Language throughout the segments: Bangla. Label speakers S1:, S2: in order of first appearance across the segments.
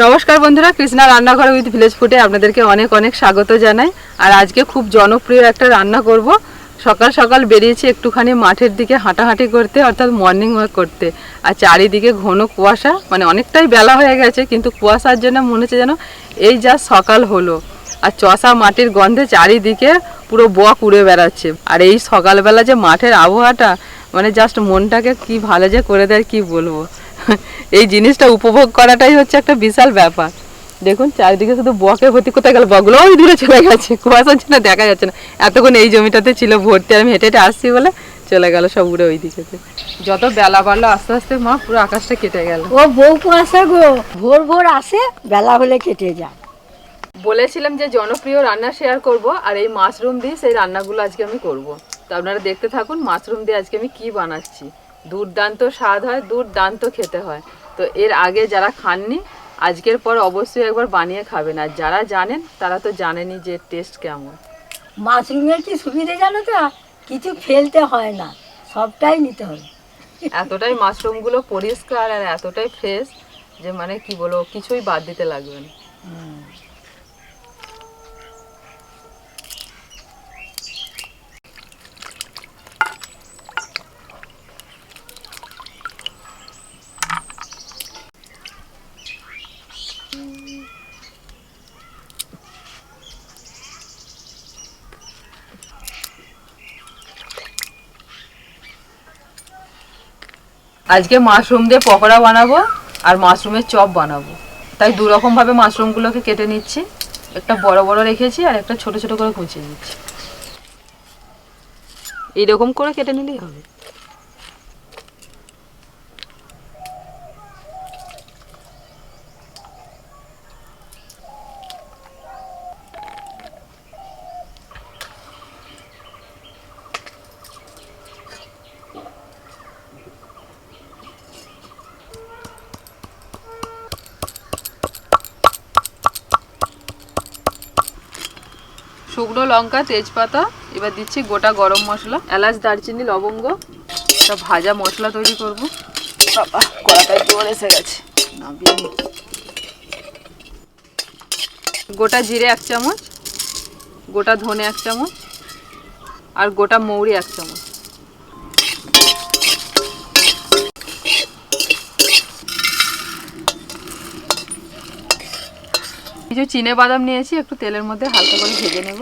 S1: নমস্কার বন্ধুরা, কৃষ্ণা রান্নাঘর উইথ ভিলেজ ফুডে আপনাদেরকে অনেক অনেক স্বাগত জানাই। আর আজকে খুব জনপ্রিয় একটা রান্না করব। সকাল সকাল বেরিয়েছি একটুখানি মাঠের দিকে হাঁটাহাঁটি করতে, অর্থাৎ মর্নিং ওয়াক করতে। আর চারিদিকে ঘন কুয়াশা মানে অনেকটাই বেলা হয়ে গেছে, কিন্তু কুয়াশার জন্য মনে হচ্ছে যেন এই যা সকাল হলো। আর চষা মাটির গন্ধে চারিদিকে পুরো বক উড়ে বেড়াচ্ছে। আর এই সকালবেলা যে মাঠের আবহাওয়াটা মানে জাস্ট মনটাকে কি ভালো যে করে দেয়, কি বলব? এই জিনিসটা উপভোগ করাটাই হচ্ছে একটা বিশাল ব্যাপার। দেখুন চারিদিকে শুধু বকে ভর্তি কোথায় গেল? বকগুলো ওই দূরে চলে গেছে। কুয়াশার জন্য দেখা যাচ্ছে না। এতক্ষণ এই জমিটাতে ছিল ভর্তি আমি হেঁটে হেঁটে আসছি বলে চলে গেল সব উড়ে ওই দিকেতে। যত বেলা বাড়লো আস্তে আস্তে মা পুরো আকাশটা কেটে গেল।
S2: ও বউ কুয়াশা গো। ভোর ভোর আসে বেলা হলে কেটে যায়।
S1: বলেছিলাম যে জনপ্রিয় রান্না শেয়ার করব আর এই মাশরুম দিয়ে সেই রান্নাগুলো আজকে আমি করব। তো আপনারা দেখতে থাকুন মাশরুম দিয়ে আজকে আমি কি বানাচ্ছি। দুর্দান্ত স্বাদ হয় দুর্দান্ত খেতে হয়। তো এর আগে যারা খাননি আজকের পর অবশ্যই একবার বানিয়ে খাবেন। আর যারা জানেন তারা তো জানেনই যে টেস্ট কেমন।
S2: মাশরুমের কি সুবিধে জানো তো? কিছু ফেলতে হয় না। সবটাই নিতে হবে।
S1: এতটাই মাশরুমগুলো পরিষ্কার আর এতটাই ফ্রেশ যে মানে কি বলব কিছুই বাদ দিতে লাগবে না। আজকে মাশরুম দিয়ে পকোড়া বানাবো আর মাশরুমের চপ বানাবো। তাই দুরকমভাবে রকম ভাবে মাশরুমগুলোকে কেটে নিচ্ছি। একটা বড় বড় রেখেছি আর একটা ছোট ছোট করে কুচিয়ে নিচ্ছি। এইরকম করে কেটে নিলেই হবে। শুকনো লঙ্কা, তেজপাতা, এবার দিচ্ছি গোটা গরম মশলা, এলাচ, দারচিনি, লবঙ্গ, একটা ভাজা মশলা তৈরি করব। এসে গেছে। গোটা জিরে এক চামচ, গোটা ধনে এক চামচ, আর গোটা মৌরি এক চামচ। কিছু চিনে বাদাম নিয়েছি একটু তেলের মধ্যে হালকা করে ভেজে নেব।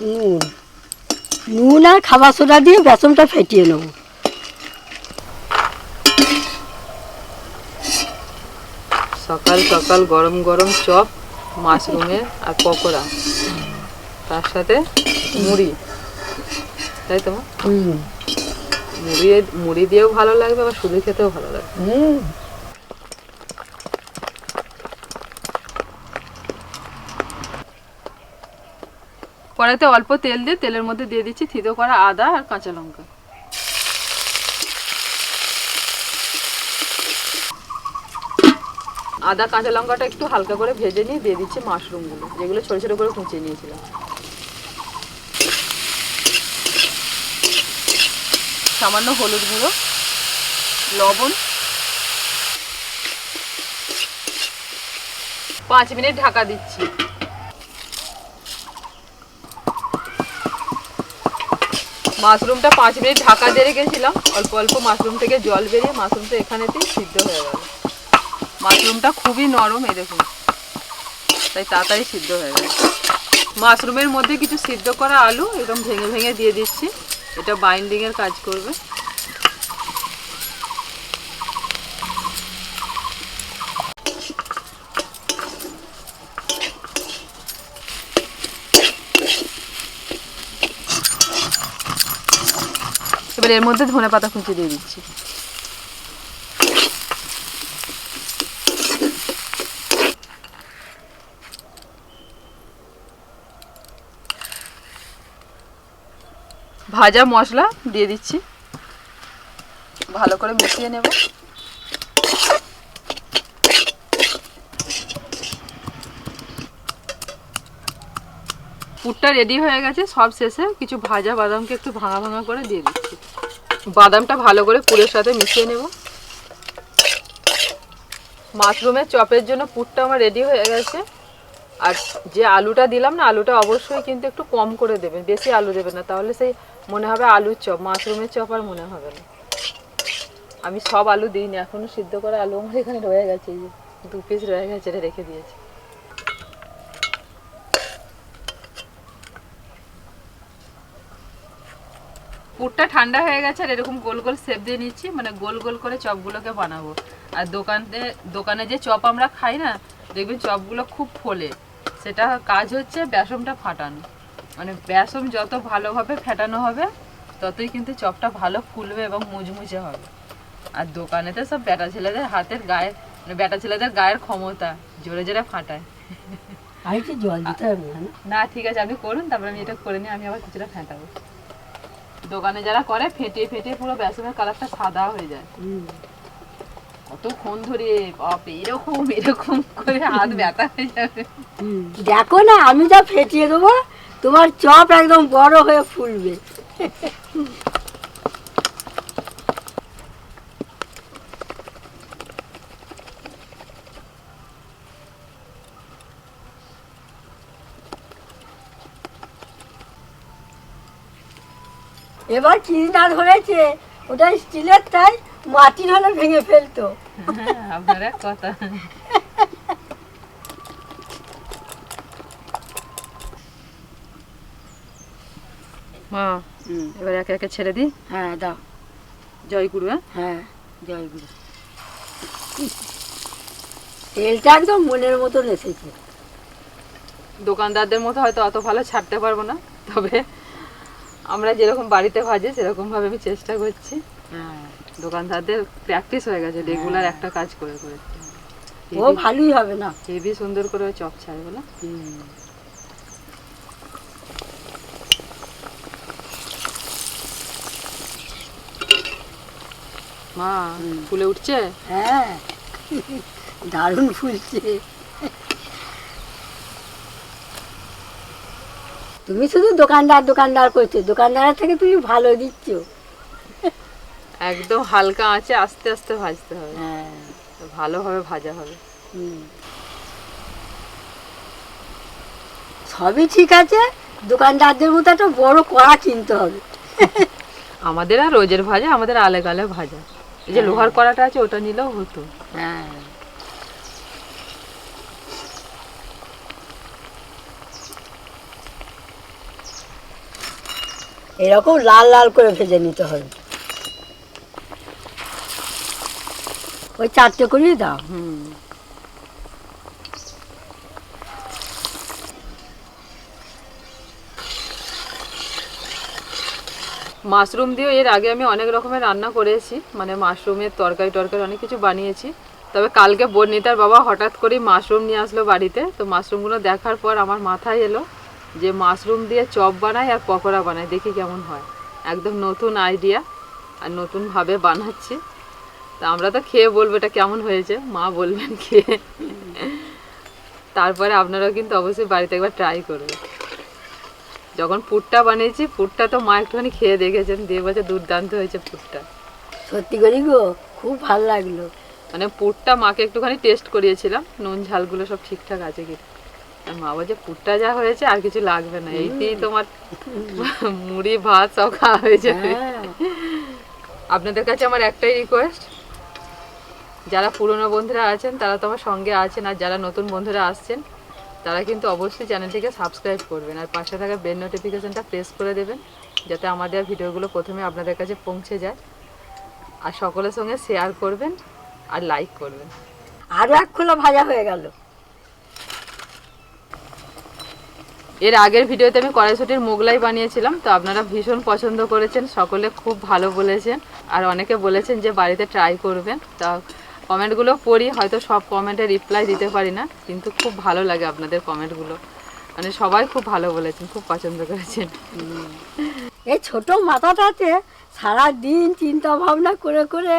S2: নুন। নুন আর খাবার সোডা দিয়ে বেসনটা ফেটিয়ে নেব।
S1: সকাল সকাল গরম গরম চপ মাশরুমের আর পকোড়া। তার সাথে মুড়ি। তাই তো
S2: হুম।
S1: মুড়ি মুড়ি দিয়েও ভালো লাগবে আবার শুধু খেতেও ভালো লাগবে।
S2: হুম।
S1: কড়াইতে অল্প তেল দিয়ে তেলের মধ্যে দিয়ে দিচ্ছি থিতো করা আদা আর কাঁচা লঙ্কা। আদা কাঁচা লঙ্কাটা একটু হালকা করে ভেজে নিয়ে দিয়ে দিচ্ছি মাশরুমগুলো যেগুলো ছোটো ছোটো করে কুচিয়ে নিয়েছিলাম। সামান্য হলুদ গুঁড়ো, লবণ। পাঁচ মিনিট ঢাকা দিচ্ছি। মাশরুমটা পাঁচ মিনিট ঢাকা দিয়ে রেখেছিলাম। অল্প অল্প মাশরুম থেকে জল বেরিয়ে মাশরুমটা এখানেতেই সিদ্ধ হয়ে গেল। মাশরুমটা খুবই নরম, এই দেখুন। তাই তাড়াতাড়ি সিদ্ধ হয়ে গেল। মাশরুমের মধ্যে কিছু সিদ্ধ করা আলু এরকম ভেঙে ভেঙে দিয়ে দিচ্ছি। এটা বাইন্ডিং এর কাজ করবে। এবার এর মধ্যে ধনে পাতা কুচি দিয়ে দিচ্ছি। ভাজা মশলা দিয়ে দিচ্ছি। ভালো করে মিশিয়ে নেব। পুরটা রেডি হয়ে গেছে, সব শেষে কিছু ভাজা বাদামকে একটু ভাঙা ভাঙা করে দিয়ে দিচ্ছি। বাদামটা ভালো করে পুরের সাথে মিশিয়ে নেব। মাশরুমের চপের জন্য পুরটা আমার রেডি হয়ে গেছে। আর যে আলুটা দিলাম না, আলুটা অবশ্যই কিন্তু একটু কম করে দেবেন, বেশি আলু দেবেন না, তাহলে সেই মনে হবে আলুর চপ, মাশরুমের চপ আর মনে হবে না। আমি সব আলু দিইনি, এখনও সিদ্ধ করা আলু আমার এখানে রয়ে গেছে, এই যে দু পিস রয়ে গেছে, এটা রেখে দিয়েছি। পুরটা ঠান্ডা হয়ে গেছে আর এরকম গোল গোল শেপ দিয়ে নিচ্ছি মানে গোল গোল করে চপগুলোকে বানাবো। আর দোকানে দোকানে যে চপ আমরা খাই না, দেখবেন চপগুলো খুব ফোলে। সেটা কাজ হচ্ছে বেসনটা ফাটানো। মানে বেসন যত ভালোভাবে ফেটানো হবে ততই কিন্তু চপটা ভালো ফুলবে এবং মুচমুচে হবে। আর দোকানেতে সব বেটা ছেলেদের হাতের গায়ে মানে বেটা ছেলেদের গায়ের ক্ষমতা জোরে জোরে ফাটায়।
S2: আর একটু জল দিতে হবে না
S1: ঠিক আছে আপনি করুন তারপরে আমি এটা করে নিয়ে আমি আবার কিছুটা ফেটাবো। দোকানে যারা করে ফেটিয়ে ফেটিয়ে পুরো বেসনের কালারটা সাদা হয়ে যায়। কতক্ষণ ধরে বাপ এরকম এরকম করে হাত ব্যথা হয়ে যাবে।
S2: দেখো না আমি যা ফেটিয়ে দেবো তোমার চপ একদম বড় হয়ে ফুলবে। এবার না ধরেছে ওটা স্টিলের তাই মাটির হলে ভেঙে ফেলতো।
S1: হ্যাঁ, কথা। মা এবার একে একে ছেড়ে দিই?
S2: হ্যাঁ দাও।
S1: জয় গুরু হ্যাঁ?
S2: হ্যাঁ জয় গুরু। তেলটা একদম মনের মতন এসেছে।
S1: দোকানদারদের মতো হয়তো অত ভালো ছাড়তে পারব না তবে আমরা যেরকম বাড়িতে ভাজি সেরকম ভাবে আমি চেষ্টা করছি।
S2: হ্যাঁ।
S1: দোকানদারদের প্র্যাকটিস হয়ে গেছে রেগুলার একটা কাজ করে করে।
S2: ও ভালোই হবে না।
S1: হেভি সুন্দর করে চপ ছাড়ে বলো। মা। ফুলে উঠছে?
S2: হ্যাঁ দারুণ ফুলছে। তুমি শুধু দোকানদার দোকানদার করছ দোকানদারের থেকে তুমি ভালো দিচ্ছ।
S1: একদম হালকা আছে আস্তে আস্তে ভাজতে হবে।
S2: হ্যাঁ।
S1: ভালোভাবে ভাজা হবে।
S2: হুম। সবই ঠিক আছে দোকানদারদের মতো একটা বড় কড়া কিনতে হবে।
S1: আমাদের আর রোজের ভাজা আমাদের আলে গালে ভাজা। এই যে লোহার কড়াটা আছে ওটা নিলেও হতো।
S2: হ্যাঁ। এরকম লাল লাল করে ভেজে নিতে হবে। ওই চারটে করিয়ে দাও।
S1: হুম। মাশরুম দিয়ে এর আগে আমি অনেক রকমের রান্না করেছি। মানে মাশরুমের তরকারি টরকারি অনেক কিছু বানিয়েছি। তবে কালকে বর্ণিতার বাবা হঠাৎ করেই মাশরুম নিয়ে আসলো বাড়িতে। তো মাশরুমগুলো দেখার পর আমার মাথায় এলো যে মাশরুম দিয়ে চপ বানাই আর পকোড়া বানাই দেখি কেমন হয়। একদম নতুন আইডিয়া আর নতুনভাবে বানাচ্ছি। তা আমরা তো খেয়ে বলব এটা কেমন হয়েছে। মা বলবেন খেয়ে। তারপরে আপনারাও কিন্তু অবশ্যই বাড়িতে একবার ট্রাই করবেন। যখন পুরটা বানিয়েছি পুরটা তো মা একটুখানি খেয়ে দেখেছেন দিয়ে বলছে দুর্দান্ত হয়েছে পুরটা।
S2: সত্যি করি গো খুব ভালো লাগল।
S1: মানে পুরটা মাকে একটুখানি টেস্ট করিয়েছিলাম নুন ঝালগুলো সব ঠিকঠাক আছে কি আর মা বলছে পুরটা যা হয়েছে আর কিছু লাগবে না এইতেই তোমার মুড়ি ভাত সব খাওয়া হয়ে যাবে।
S2: হ্যাঁ।
S1: আপনাদের কাছে আমার একটাই রিকোয়েস্ট যারা পুরনো বন্ধুরা আছেন তারা তো আমার সঙ্গে আছেন আর যারা নতুন বন্ধুরা আসছেন তারা কিন্তু অবশ্যই চ্যানেলটিকে সাবস্ক্রাইব করবেন আর পাশে থাকা বেল নোটিফিকেশনটা প্রেস করে দেবেন যাতে আমাদের ভিডিওগুলো প্রথমে আপনাদের কাছে পৌঁছে যায়। আর সকলের সঙ্গে শেয়ার করবেন আর লাইক করবেন।
S2: আরও এক খোলা ভাজা হয়ে গেল।
S1: এর আগের ভিডিওতে আমি কড়াইশুটির মোগলাই বানিয়েছিলাম তো আপনারা ভীষণ পছন্দ করেছেন সকলে খুব ভালো বলেছেন আর অনেকে বলেছেন যে বাড়িতে ট্রাই করবেন তা কমেন্টগুলো পড়ি, হয়তো সব কমেন্টে রিপ্লাই দিতে পারি না, কিন্তু খুব ভালো লাগে আপনাদের কমেন্টগুলো। মানে সবাই খুব ভালো বলেছেন, খুব পছন্দ করেছেন।
S2: এই ছোট মাথাটাতে সারা দিন চিন্তা ভাবনা করে করে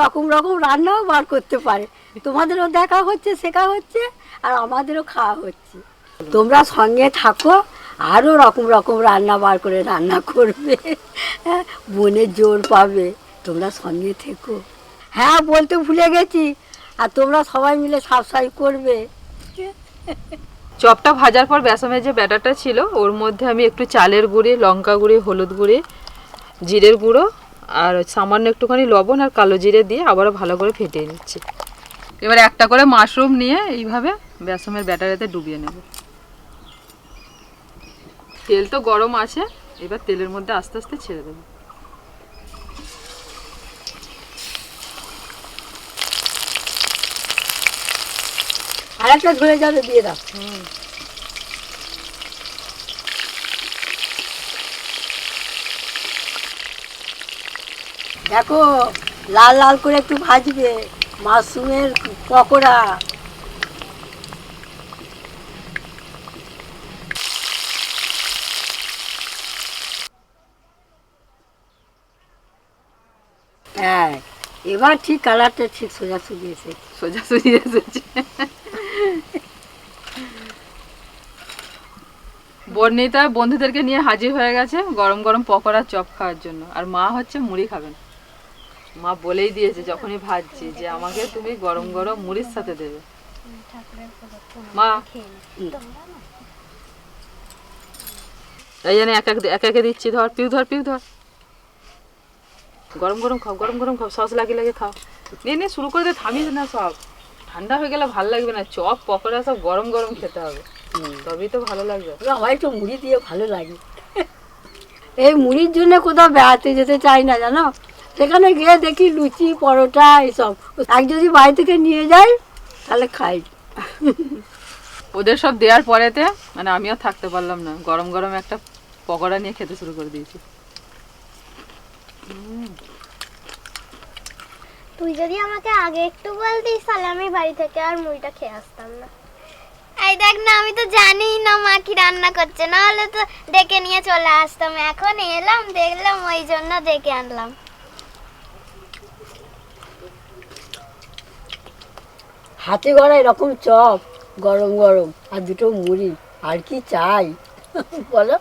S2: রকম রকম রান্নাও বার করতে পারে। তোমাদেরও দেখা হচ্ছে, শেখা হচ্ছে, আর আমাদেরও খাওয়া হচ্ছে। তোমরা সঙ্গে থাকো, আরও রকম রকম রান্না বার করে রান্না করবে হ্যাঁ বোনের জোর পাবে। তোমরা সঙ্গে থেকো। হ্যাঁ বলতে ভুলে গেছি। আর তোমরা সবাই মিলে সাবস্ক্রাইব করবে।
S1: চপটা ভাজার পর বেসনের যে ব্যাটারটা ছিল, ওর মধ্যে আমি একটু চালের গুঁড়ি, লঙ্কা গুঁড়ি, হলুদ গুঁড়ি, জিরের গুঁড়ো, আর সামান্য একটুখানি লবণ আর কালো জিরে দিয়ে আবারও ভালো করে ফেটিয়ে নিচ্ছি। এবার একটা করে মাশরুম নিয়ে এইভাবে বেসনের ব্যাটারেতে ডুবিয়ে নেব। তেল তো গরম আছে, এবার তেলের মধ্যে আস্তে আস্তে ছেড়ে দেবো।
S2: আর একটা ধরে যাবে দিয়ে দাও। দেখো লাল লাল করে একটু ভাজবে মাশরুমের পকোড়া। হ্যাঁ এবার ঠিক কালারটা ঠিক সোজাসুজি এসে
S1: সোজাসুজি এসেছে। বর্ণিতা বন্ধুদেরকে নিয়ে হাজির হয়ে গেছে গরম গরম পকোড়া চপ খাওয়ার জন্য। আর মা হচ্ছে মুড়ি খাবেন। মা বলেই দিয়েছে যখনই ভাজছি যে আমাকে তুমি গরম গরম মুড়ির সাথে দেবে। মা। এই জন্য এক এক এক একে দিচ্ছি, ধর, পিউ ধর পিউ, ধর। গরম গরম খাও, গরম গরম খাও, সস লাগিয়ে লাগিয়ে খাও। নিয়ে নিয়ে শুরু করে দে, থামিস না সব। ঠান্ডা হয়ে গেলে ভালো লাগবে না চপ পকোড়া সব গরম গরম খেতে হবে। তবেই তো ভালো লাগবে।
S2: আমার একটু মুড়ি দিয়ে ভালো লাগে। এই মুড়ির জন্য কোথাও বেড়াতে যেতে চাই না জানো? সেখানে গিয়ে দেখি লুচি পরোটা এসব। এক যদি বাড়ি থেকে নিয়ে যাই তাহলে খাই।
S1: ওদের সব দেওয়ার পরেতে মানে আমিও থাকতে পারলাম না। গরম গরম একটা পকোড়া নিয়ে খেতে শুরু করে দিয়েছি।
S3: তুই যদি আমাকে আগে একটু বলতিস তাহলে আমি বাড়ি থেকে আর মুড়িটা খেয়ে আসতাম না। এই দেখ না আমি তো জানিই না মা কি রান্না করছে। না হলে তো ডেকে নিয়ে চলে আসতাম। এখন এলাম দেখলাম ওই জন্য ডেকে আনলাম।
S2: হাতে গড়া এরকম চপ গরম গরম আর দুটো মুড়ি আর কি চাই? বলো।